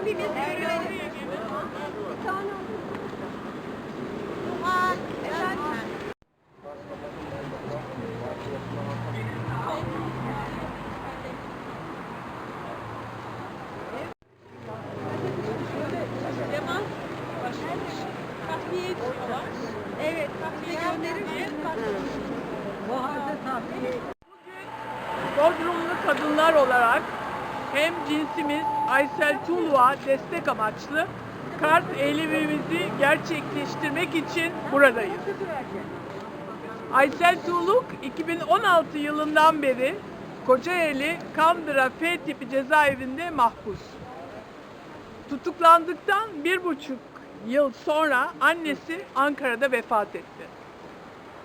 hepimiz öğreniyoruz. Aa, efendim. Leman başlamış. Takviye ediyorlar. Evet, bize gönderir Bodrumlu kadınlar olarak hem cinsimiz Aysel Tulva destek amaçlı kart eylemimizi gerçekleştirmek için buradayız. Aysel Tuğluk 2016 yılından beri Kocaeli Kandıra F tipi cezaevinde mahpus. Tutuklandıktan bir buçuk yıl sonra annesi Ankara'da vefat etti.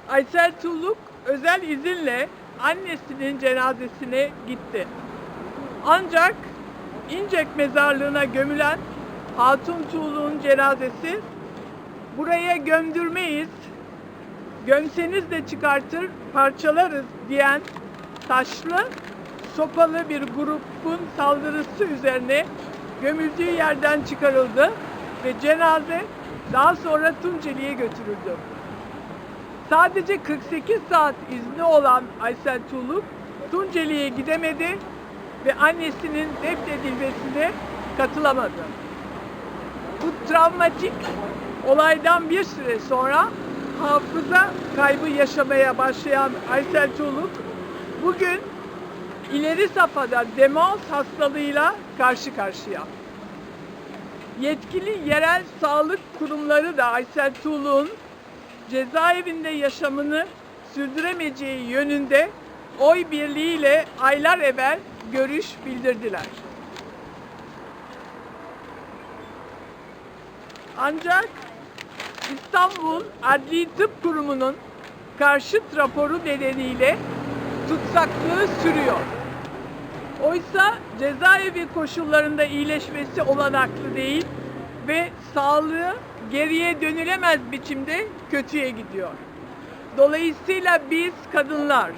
Aysel Tuğluk özel izinle annesinin cenazesine gitti. Ancak İncek mezarlığına gömülen Hatun Tuğluk'un cenazesi. Buraya gömdürmeyiz, gömseniz de çıkartır parçalarız diyen taşlı sopalı bir grubun saldırısı üzerine gömüldüğü yerden çıkarıldı ve cenaze daha sonra Tunceli'ye götürüldü. Sadece 48 saat izni olan Aysel Tuğluk Tunceli'ye gidemedi ve annesinin defnedilmesine katılamadı. Bu travmatik olaydan bir süre sonra hafıza kaybı yaşamaya başlayan Aysel Tuğluk bugün ileri safhada demans hastalığıyla karşı karşıya. Yetkili yerel sağlık kurumları da Aysel Tuğluk'un cezaevinde yaşamını sürdüremeyeceği yönünde oy birliğiyle aylar evvel görüş bildirdiler. Ancak İstanbul Adli Tıp Kurumu'nun karşıt raporu nedeniyle tutsaklığı sürüyor. Oysa cezaevi koşullarında iyileşmesi olanaklı değil ve sağlığı geriye dönülemez biçimde kötüye gidiyor. Dolayısıyla biz kadınlar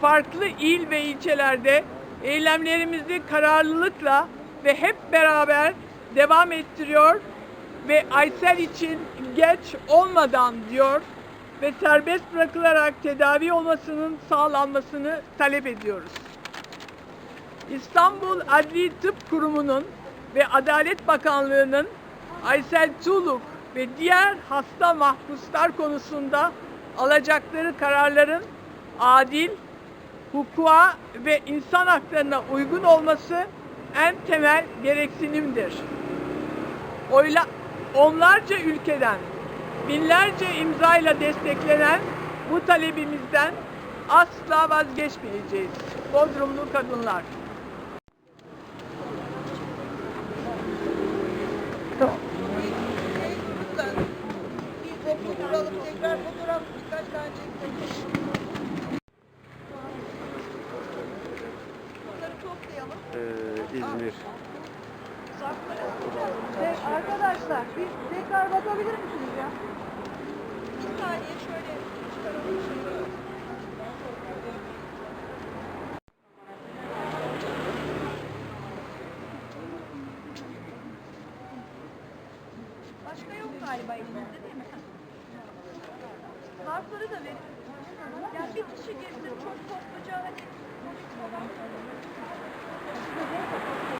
farklı il ve ilçelerde eylemlerimizi kararlılıkla ve hep beraber devam ettiriyor ve Aysel için geç olmadan diyor ve serbest bırakılarak tedavi olmasının sağlanmasını talep ediyoruz. İstanbul Adli Tıp Kurumu'nun ve Adalet Bakanlığı'nın Aysel Tuğluk ve diğer hasta mahpuslar konusunda alacakları kararların adil, hukuka ve insan haklarına uygun olması en temel gereksinimdir. Oyla, onlarca ülkeden binlerce imzayla desteklenen bu talebimizden asla vazgeçmeyeceğiz. Bodrumlu kadınlar. Bir fotoğraf birkaç tane çekelim. İzmir. Evet, arkadaşlar bir tekrar bakabilir misiniz ya? Bir saniye şöyle çıkaralım. Başka yok galiba elimizde değil mi? Harfları da verin. Yani bir kişi gezdir çok topluca hani komik falan.